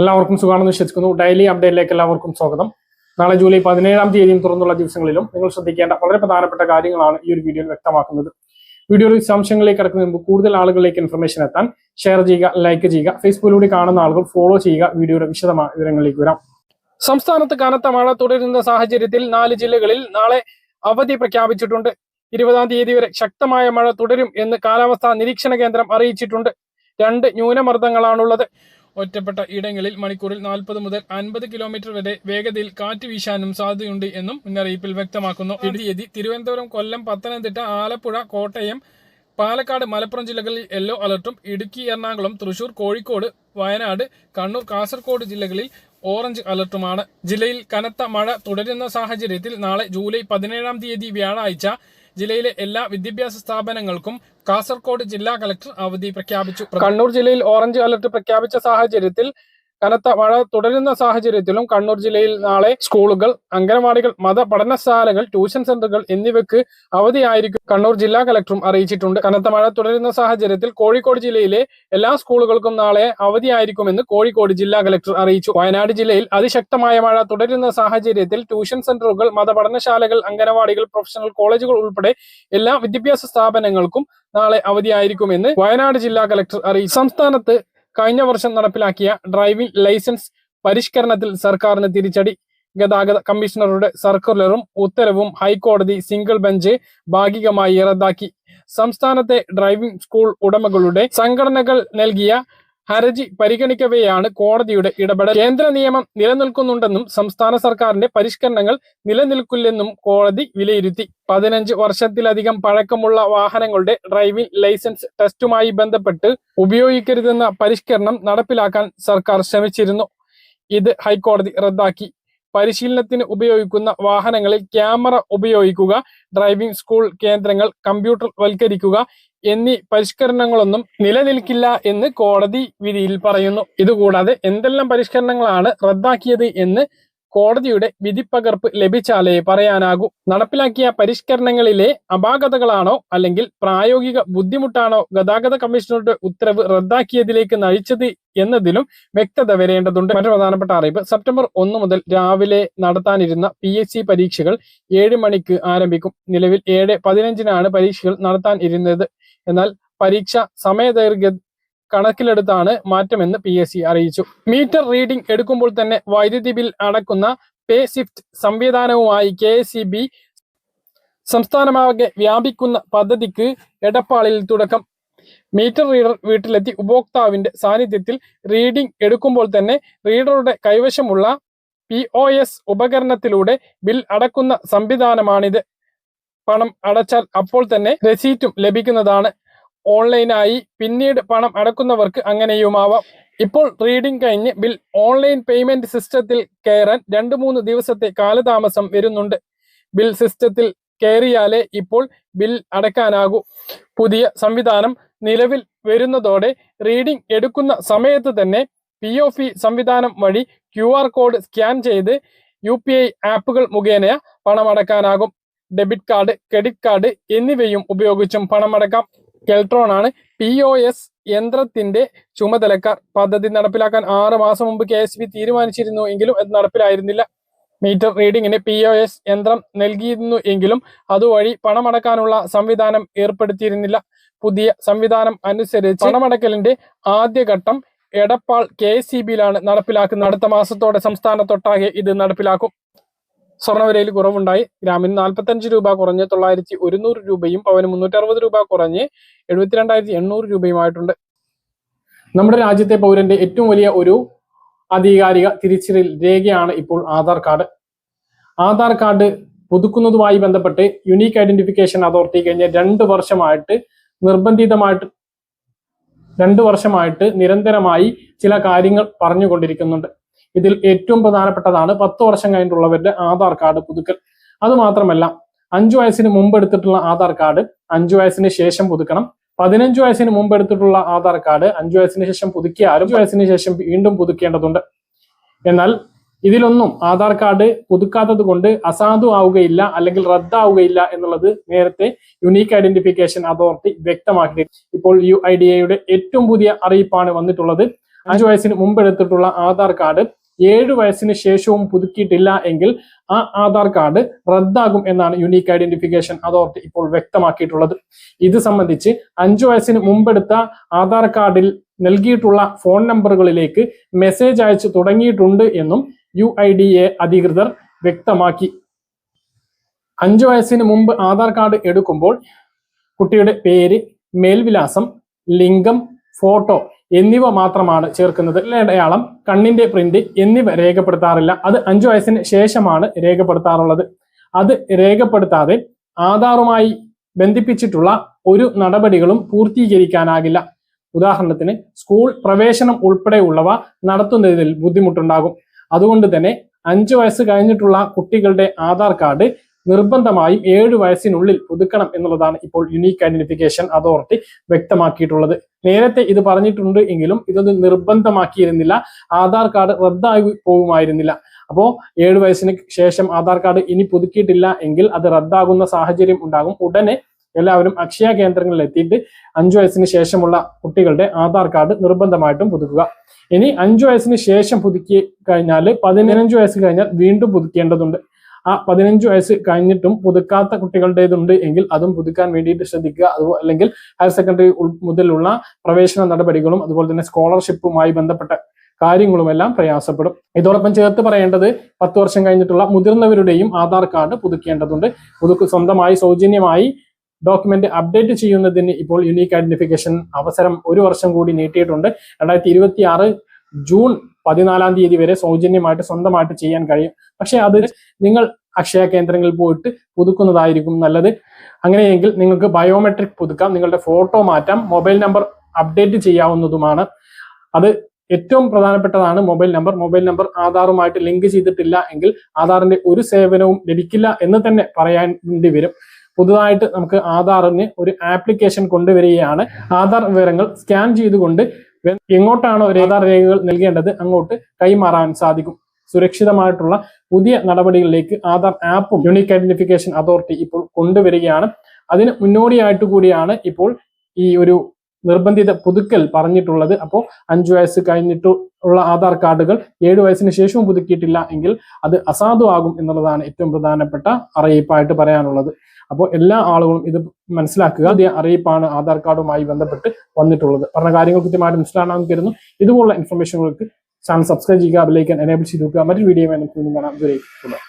എല്ലാവർക്കും സുഖമാണെന്ന് വിശ്വസിക്കുന്നു. ഡെയിലി അപ്ഡേറ്റിലേക്ക് എല്ലാവർക്കും സ്വാഗതം. നാളെ ജൂലൈ പതിനേഴാം തീയതിയും തുറന്നുള്ള ദിവസങ്ങളിലും നിങ്ങൾ ശ്രദ്ധിക്കേണ്ട വളരെ പ്രധാനപ്പെട്ട കാര്യങ്ങളാണ് ഈ ഒരു വീഡിയോയിൽ വ്യക്തമാക്കുന്നത്. വീഡിയോയിൽ വിശദാംശങ്ങളിലേക്ക് കിടക്കുന്ന മുമ്പ് കൂടുതൽ ആളുകളിലേക്ക് ഇൻഫർമേഷൻ എത്താൻ ഷെയർ ചെയ്യുക ലൈക്ക് ചെയ്യുക ഫേസ്ബുക്കിലൂടെ കാണുന്ന ആളുകൾ ഫോളോ ചെയ്യുക വീഡിയോയുടെ വിശദമായ വിവരങ്ങളിലേക്ക് വരാം. സംസ്ഥാനത്ത് കനത്ത മഴ തുടരുന്ന സാഹചര്യത്തിൽ നാല് ജില്ലകളിൽ നാളെ അവധി പ്രഖ്യാപിച്ചിട്ടുണ്ട്. ഇരുപതാം തീയതി വരെ ശക്തമായ മഴ തുടരും എന്ന് കാലാവസ്ഥാ നിരീക്ഷണ കേന്ദ്രം അറിയിച്ചിട്ടുണ്ട്. രണ്ട് ന്യൂനമർദ്ദങ്ങളാണുള്ളത്. ഒറ്റപ്പെട്ട ഇടങ്ങളിൽ മണിക്കൂറിൽ നാൽപ്പത് മുതൽ അൻപത് കിലോമീറ്റർ വരെ വേഗതയിൽ കാറ്റ് വീശാനും സാധ്യതയുണ്ട് എന്നും മുന്നറിയിപ്പിൽ വ്യക്തമാക്കുന്നു. ഇടിയതി തിരുവനന്തപുരം കൊല്ലം പത്തനംതിട്ട ആലപ്പുഴ കോട്ടയം പാലക്കാട് മലപ്പുറം ജില്ലകളിൽ യെല്ലോ അലർട്ടും ഇടുക്കി എറണാകുളം തൃശൂർ കോഴിക്കോട് വയനാട് കണ്ണൂർ കാസർകോട് ജില്ലകളിൽ ഓറഞ്ച് അലർട്ടുമാണ്. ജില്ലയിൽ കനത്ത മഴ തുടരുന്ന സാഹചര്യത്തിൽ നാളെ ജൂലൈ പതിനേഴാം തീയതി വ്യാഴാഴ്ച ജില്ലയിലെ എല്ലാ വിദ്യാഭ്യാസ സ്ഥാപനങ്ങൾക്കും കാസർകോട് ജില്ലാ കളക്ടർ അവധി പ്രഖ്യാപിച്ചു. കണ്ണൂർ ജില്ലയിൽ ഓറഞ്ച് അലർട്ട് പ്രഖ്യാപിച്ച സാഹചര്യത്തിൽ കനത്ത മഴ തുടരുന്ന സാഹചര്യത്തിലും കണ്ണൂർ ജില്ലയിൽ നാളെ സ്കൂളുകൾ അംഗനവാടികൾ മത പഠനശാലകൾ ട്യൂഷൻ സെന്ററുകൾ എന്നിവയ്ക്ക് അവധിയായിരിക്കും. കണ്ണൂർ ജില്ലാ കലക്ടറും അറിയിച്ചിട്ടുണ്ട്. കനത്ത മഴ തുടരുന്ന സാഹചര്യത്തിൽ കോഴിക്കോട് ജില്ലയിലെ എല്ലാ സ്കൂളുകൾക്കും നാളെ അവധിയായിരിക്കുമെന്ന് കോഴിക്കോട് ജില്ലാ കലക്ടർ അറിയിച്ചു. വയനാട് ജില്ലയിൽ അതിശക്തമായ മഴ തുടരുന്ന സാഹചര്യത്തിൽ ട്യൂഷൻ സെന്ററുകൾ മത പഠനശാലകൾ അംഗനവാടികൾ പ്രൊഫഷണൽ കോളേജുകൾ ഉൾപ്പെടെ എല്ലാ വിദ്യാഭ്യാസ സ്ഥാപനങ്ങൾക്കും നാളെ അവധിയായിരിക്കുമെന്ന് വയനാട് ജില്ലാ കലക്ടർ അറിയിച്ചു. സംസ്ഥാനത്ത് കഴിഞ്ഞ വർഷം നടപ്പിലാക്കിയ ഡ്രൈവിംഗ് ലൈസൻസ് പരിഷ്കരണത്തിൽ സർക്കാരിന് തിരിച്ചടി. ഗതാഗത കമ്മീഷണറുടെ സർക്കുലറും ഉത്തരവും ഹൈക്കോടതി സിംഗിൾ ബെഞ്ച് ഭാഗികമായി റദ്ദാക്കി. സംസ്ഥാനത്തെ ഡ്രൈവിംഗ് സ്കൂൾ ഉടമകളുടെ സംഘടനകൾ നൽകിയ ഹർജി പരിഗണിക്കവെയാണ് കോടതിയുടെ ഇടപെടൽ. കേന്ദ്ര നിയമം നിലനിൽക്കുന്നുണ്ടെന്നും സംസ്ഥാന സർക്കാരിന്റെ പരിഷ്കരണങ്ങൾ നിലനിൽക്കില്ലെന്നും കോടതി വിലയിരുത്തി. പതിനഞ്ച് വർഷത്തിലധികം പഴക്കമുള്ള വാഹനങ്ങളുടെ ഡ്രൈവിംഗ് ലൈസൻസ് ടെസ്റ്റുമായി ബന്ധപ്പെട്ട് ഉപയോഗിക്കരുതെന്ന പരിഷ്കരണം നടപ്പിലാക്കാൻ സർക്കാർ ശ്രമിച്ചിരുന്നു. ഇത് ഹൈക്കോടതി റദ്ദാക്കി. പരിശീലനത്തിന് ഉപയോഗിക്കുന്ന വാഹനങ്ങളിൽ ക്യാമറ ഉപയോഗിക്കുക ഡ്രൈവിംഗ് സ്കൂൾ കേന്ദ്രങ്ങൾ കമ്പ്യൂട്ടർ വൽക്കരിക്കുക എന്നീ പരിഷ്കരണങ്ങളൊന്നും നിലനിൽക്കില്ല എന്ന് കോടതി വിധിയിൽ പറയുന്നു. ഇതുകൂടാതെ എന്തെല്ലാം പരിഷ്കരണങ്ങളാണ് റദ്ദാക്കിയത് എന്ന് കോടതിയുടെ വിധിപ്പകർപ്പ് ലഭിച്ചാലേ പറയാനാകൂ. നടപ്പിലാക്കിയ പരിഷ്കരണങ്ങളിലെ അപാകതകളാണോ അല്ലെങ്കിൽ പ്രായോഗിക ബുദ്ധിമുട്ടാണോ ഗതാഗത കമ്മീഷണറുടെ ഉത്തരവ് റദ്ദാക്കിയതിലേക്ക് നയിച്ചത് എന്നതിലും വ്യക്തത വരേണ്ടതുണ്ട്. മറ്റു പ്രധാനപ്പെട്ട അറിയിപ്പ്. സെപ്റ്റംബർ ഒന്ന് മുതൽ രാവിലെ നടത്താനിരുന്ന പി എസ് സി പരീക്ഷകൾ ഏഴ് മണിക്ക് ആരംഭിക്കും. നിലവിൽ ഏഴ് പതിനഞ്ചിനാണ് പരീക്ഷകൾ നടത്താൻ ഇരുന്നത്. എന്നാൽ പരീക്ഷ സമയദൈർഘ്യ കണക്കിലെടുത്താണ് മാറ്റമെന്ന് പി എസ് സി അറിയിച്ചു. മീറ്റർ റീഡിംഗ് എടുക്കുമ്പോൾ തന്നെ വൈദ്യുതി ബിൽ അടക്കുന്ന പേ സിഫ്റ്റ് സംവിധാനവുമായി കെ എസ് ബി സംസ്ഥാനമാകെ വ്യാപിക്കുന്ന പദ്ധതിക്ക് എടപ്പാളിൽ തുടക്കം. മീറ്റർ റീഡർ വീട്ടിലെത്തി ഉപഭോക്താവിന്റെ സാന്നിധ്യത്തിൽ റീഡിംഗ് എടുക്കുമ്പോൾ തന്നെ റീഡറുടെ കൈവശമുള്ള പി ഒ എസ് ഉപകരണത്തിലൂടെ ബിൽ അടക്കുന്ന സംവിധാനമാണിത്. പണം അടച്ചാൽ അപ്പോൾ തന്നെ രസീറ്റും ലഭിക്കുന്നതാണ്. ഓൺലൈനായി പിന്നീട് പണം അടക്കുന്നവർക്ക് അങ്ങനെയുമാവാം. ഇപ്പോൾ റീഡിംഗ് കഴിഞ്ഞ് ബിൽ ഓൺലൈൻ പേയ്മെന്റ് സിസ്റ്റത്തിൽ കയറാൻ രണ്ട് മൂന്ന് ദിവസത്തെ കാലതാമസം വരുന്നുണ്ട്. ബിൽ സിസ്റ്റത്തിൽ കയറിയാലേ ഇപ്പോൾ ബിൽ അടക്കാനാകൂ പുതിയ സംവിധാനം നിലവിൽ വരുന്നതോടെ റീഡിംഗ് എടുക്കുന്ന സമയത്ത് തന്നെ പി ഒ ഫി സംവിധാനം വഴി ക്യു ആർ കോഡ് സ്കാൻ ചെയ്ത് യു പി ഐ ആപ്പുകൾ മുഖേന പണമടക്കാനാകും ഡെബിറ്റ് കാർഡ് ക്രെഡിറ്റ് കാർഡ് എന്നിവയും ഉപയോഗിച്ചും പണമടക്കാം. കെൽട്രോൺ ആണ് പി ഒ എസ് യന്ത്രത്തിന്റെ ചുമതലക്കാർ. പദ്ധതി നടപ്പിലാക്കാൻ ആറ് മാസം മുമ്പ് കെ എസ് ബി തീരുമാനിച്ചിരുന്നു എങ്കിലും അത് നടപ്പിലായിരുന്നില്ല. മീറ്റർ റീഡിങ്ങിന് പി ഒ എസ് യന്ത്രം നൽകിയിരുന്നു എങ്കിലും അതുവഴി പണമടക്കാനുള്ള സംവിധാനം ഏർപ്പെടുത്തിയിരുന്നില്ല. പുതിയ സംവിധാനം അനുസരിച്ച് പണമടക്കലിന്റെ ആദ്യഘട്ടം എടപ്പാൾ കെ എസ് സി ബിയിലാണ് നടപ്പിലാക്കുന്നത്. അടുത്ത മാസത്തോടെ സംസ്ഥാനത്തൊട്ടാകെ ഇത് നടപ്പിലാക്കും. സ്വർണവിലയിൽ കുറവുണ്ടായി. ഗ്രാമിന് നാൽപ്പത്തഞ്ച് രൂപ കുറഞ്ഞ് തൊള്ളായിരത്തി ഒരുന്നൂറ് രൂപയും പവന് മുന്നൂറ്റി അറുപത് രൂപ കുറഞ്ഞ് എഴുപത്തിരണ്ടായിരത്തി എണ്ണൂറ് രൂപയുമായിട്ടുണ്ട്. നമ്മുടെ രാജ്യത്തെ പൗരന്റെ ഏറ്റവും വലിയ ഒരു ആധികാരിക തിരിച്ചറിയൽ രേഖയാണ് ഇപ്പോൾ ആധാർ കാർഡ്. ആധാർ കാർഡ് പുതുക്കുന്നതുമായി ബന്ധപ്പെട്ട് യുണീക്ക് ഐഡന്റിഫിക്കേഷൻ അതോറിറ്റി കഴിഞ്ഞ രണ്ട് വർഷമായിട്ട് നിർബന്ധിതമായിട്ട് രണ്ട് വർഷമായിട്ട് നിരന്തരമായി ചില കാര്യങ്ങൾ പറഞ്ഞുകൊണ്ടിരിക്കുന്നുണ്ട്. ഇതിൽ ഏറ്റവും പ്രധാനപ്പെട്ടതാണ് പത്ത് വർഷം കഴിഞ്ഞിട്ടുള്ളവരുടെ ആധാർ കാർഡ് പുതുക്കൽ. അത് മാത്രമല്ല അഞ്ചു വയസ്സിന് മുമ്പ് എടുത്തിട്ടുള്ള ആധാർ കാർഡ് അഞ്ചു വയസ്സിന് ശേഷം പുതുക്കണം. പതിനഞ്ചു വയസ്സിന് മുമ്പ് എടുത്തിട്ടുള്ള ആധാർ കാർഡ് അഞ്ചു വയസ്സിന് ശേഷം പുതുക്കിയ അഞ്ചു വയസ്സിന് ശേഷം വീണ്ടും പുതുക്കേണ്ടതുണ്ട്. എന്നാൽ ഇതിലൊന്നും ആധാർ കാർഡ് പുതുക്കാത്തത് കൊണ്ട് അസാധു ആവുകയില്ല അല്ലെങ്കിൽ റദ്ദാവുകയില്ല എന്നുള്ളത് നേരത്തെ യുണീക്ക് ഐഡന്റിഫിക്കേഷൻ അതോറിറ്റി വ്യക്തമാക്കി ഇപ്പോൾ യു ഐ ഡി എയുടെ ഏറ്റവും പുതിയ അറിയിപ്പാണ് വന്നിട്ടുള്ളത്. അഞ്ചു വയസ്സിന് മുമ്പ് എടുത്തിട്ടുള്ള ആധാർ കാർഡ് ഏഴ് വയസ്സിന് ശേഷവും പുതുക്കിയിട്ടില്ല എങ്കിൽ ആ ആധാർ കാർഡ് റദ്ദാകും എന്നാണ് യുണീക്ക് ഐഡന്റിഫിക്കേഷൻ അതോറിറ്റി ഇപ്പോൾ വ്യക്തമാക്കിയിട്ടുള്ളത്. ഇത് സംബന്ധിച്ച് അഞ്ചു വയസ്സിന് മുമ്പെടുത്ത ആധാർ കാർഡിൽ നൽകിയിട്ടുള്ള ഫോൺ നമ്പറുകളിലേക്ക് മെസ്സേജ് അയച്ചു തുടങ്ങിയിട്ടുണ്ട് എന്നും യു അധികൃതർ വ്യക്തമാക്കി. അഞ്ചു വയസ്സിന് മുമ്പ് ആധാർ കാർഡ് എടുക്കുമ്പോൾ കുട്ടിയുടെ പേര് മേൽവിലാസം ലിംഗം ഫോട്ടോ എന്നിവ മാത്രമാണ് ചേർക്കുന്നത്. അടയാളം കണ്ണിന്റെ പ്രിന്റ് എന്നിവ രേഖപ്പെടുത്താറില്ല. അത് അഞ്ചു വയസ്സിന് ശേഷമാണ് രേഖപ്പെടുത്താറുള്ളത്. അത് രേഖപ്പെടുത്താതെ ആധാറുമായി ബന്ധിപ്പിച്ചിട്ടുള്ള ഒരു നടപടികളും പൂർത്തീകരിക്കാനാകില്ല. ഉദാഹരണത്തിന് സ്കൂൾ പ്രവേശനം ഉൾപ്പെടെയുള്ളവ നടത്തുന്നതിൽ ബുദ്ധിമുട്ടുണ്ടാകും. അതുകൊണ്ട് തന്നെ അഞ്ചു വയസ്സ് കഴിഞ്ഞിട്ടുള്ള കുട്ടികളുടെ ആധാർ കാർഡ് നിർബന്ധമായും ഏഴ് വയസ്സിനുള്ളിൽ പുതുക്കണം എന്നുള്ളതാണ് ഇപ്പോൾ യുണീക്ക് ഐഡന്റിഫിക്കേഷൻ അതോറിറ്റി വ്യക്തമാക്കിയിട്ടുള്ളത്. നേരത്തെ ഇത് പറഞ്ഞിട്ടുണ്ട് എങ്കിലും ഇതൊന്നും നിർബന്ധമാക്കിയിരുന്നില്ല. ആധാർ കാർഡ് റദ്ദായി പോകുമായിരുന്നില്ല. അപ്പോൾ ഏഴ് വയസ്സിന് ശേഷം ആധാർ കാർഡ് ഇനി പുതുക്കിയിട്ടില്ല എങ്കിൽ അത് റദ്ദാകുന്ന സാഹചര്യം ഉണ്ടാകും. ഉടനെ എല്ലാവരും അക്ഷയ കേന്ദ്രങ്ങളിൽ എത്തിയിട്ട് അഞ്ചു വയസ്സിന് ശേഷമുള്ള കുട്ടികളുടെ ആധാർ കാർഡ് നിർബന്ധമായിട്ടും പുതുക്കുക. ഇനി അഞ്ചു വയസ്സിന് ശേഷം പുതുക്കി കഴിഞ്ഞാൽ പതിനഞ്ച് വയസ്സ് കഴിഞ്ഞാൽ വീണ്ടും പുതുക്കേണ്ടതുണ്ട്. ആ പതിനഞ്ച് വയസ്സ് കഴിഞ്ഞിട്ടും പുതുക്കാത്ത കുട്ടികളുടേതുണ്ട് എങ്കിൽ അതും പുതുക്കാൻ വേണ്ടിയിട്ട് ശ്രദ്ധിക്കുക. അതുപോലെ അല്ലെങ്കിൽ ഹയർ സെക്കൻഡറി മുതലുള്ള പ്രവേശന നടപടികളും അതുപോലെ തന്നെ സ്കോളർഷിപ്പുമായി ബന്ധപ്പെട്ട കാര്യങ്ങളുമെല്ലാം പ്രയാസപ്പെടും. ഇതോടൊപ്പം ചേർത്ത് പറയേണ്ടത് പത്ത് വർഷം കഴിഞ്ഞിട്ടുള്ള മുതിർന്നവരുടെയും ആധാർ കാർഡ് പുതുക്കേണ്ടതുണ്ട്. പുതുക്ക് സ്വന്തമായി സൗജന്യമായി ഡോക്യുമെന്റ് അപ്ഡേറ്റ് ചെയ്യുന്നതിന് ഇപ്പോൾ യുണീക്ക് ഐഡന്റിഫിക്കേഷൻ അവസരം ഒരു വർഷം കൂടി നീട്ടിയിട്ടുണ്ട്. രണ്ടായിരത്തി ജൂൺ പതിനാലാം തീയതി വരെ സൗജന്യമായിട്ട് സ്വന്തമായിട്ട് ചെയ്യാൻ കഴിയും. പക്ഷെ അത് നിങ്ങൾ അക്ഷയ കേന്ദ്രങ്ങളിൽ പോയിട്ട് പുതുക്കുന്നതായിരിക്കും നല്ലത്. അങ്ങനെയെങ്കിൽ നിങ്ങൾക്ക് ബയോമെട്രിക് പുതുക്കാം നിങ്ങളുടെ ഫോട്ടോ മാറ്റാം മൊബൈൽ നമ്പർ അപ്ഡേറ്റ് ചെയ്യാവുന്നതുമാണ്. അത് ഏറ്റവും പ്രധാനപ്പെട്ടതാണ് മൊബൈൽ നമ്പർ. മൊബൈൽ നമ്പർ ആധാറുമായിട്ട് ലിങ്ക് ചെയ്തിട്ടില്ല എങ്കിൽ ആധാറിന്റെ ഒരു സേവനവും ലഭിക്കില്ല എന്ന് തന്നെ പറയേണ്ടി വരും. പുതുതായിട്ട് നമുക്ക് ആധാറിന് ഒരു ആപ്ലിക്കേഷൻ കൊണ്ടുവരികയാണ്. ആധാർ വിവരങ്ങൾ സ്കാൻ ചെയ്തുകൊണ്ട് എങ്ങോട്ടാണോ ആധാർ രേഖകൾ നൽകേണ്ടത് അങ്ങോട്ട് കൈമാറാൻ സാധിക്കും. സുരക്ഷിതമായിട്ടുള്ള പുതിയ നടപടികളിലേക്ക് ആധാർ ആപ്പും യൂണിക് ഐഡന്റിഫിക്കേഷൻ അതോറിറ്റി ഇപ്പോൾ കൊണ്ടുവരികയാണ്. അതിന് മുന്നോടിയായിട്ട് കൂടിയാണ് ഇപ്പോൾ ഈ ഒരു നിർബന്ധിത പുതുക്കൽ പറഞ്ഞിട്ടുള്ളത്. അപ്പോൾ അഞ്ചു വയസ്സ് കഴിഞ്ഞിട്ട് ഉള്ള ആധാർ കാർഡുകൾ ഏഴു വയസ്സിന് ശേഷവും പുതുക്കിയിട്ടില്ല എങ്കിൽ അത് അസാധുവാകും എന്നുള്ളതാണ് ഏറ്റവും പ്രധാനപ്പെട്ട അറിയിപ്പായിട്ട് പറയാനുള്ളത്. അപ്പോൾ എല്ലാ ആളുകളും ഇത് മനസ്സിലാക്കുക. അതേ അറിയിപ്പാണ് ആധാർ കാർഡുമായി ബന്ധപ്പെട്ട് വന്നിട്ടുള്ളത്. പറഞ്ഞ കാര്യങ്ങൾ കൃത്യമായിട്ട് മനസ്സിലാണെന്ന് കരുതുന്നു. ഇതുപോലുള്ള ഇൻഫർമേഷനുകൾക്ക് ചാനൽ സബ്സ്ക്രൈബ് ചെയ്യുക ബെല്ലൈക്കൻ എനേബിൾ ചെയ്ത് നോക്കുക മറ്റൊരു വീഡിയോ നമുക്ക് കാണാം.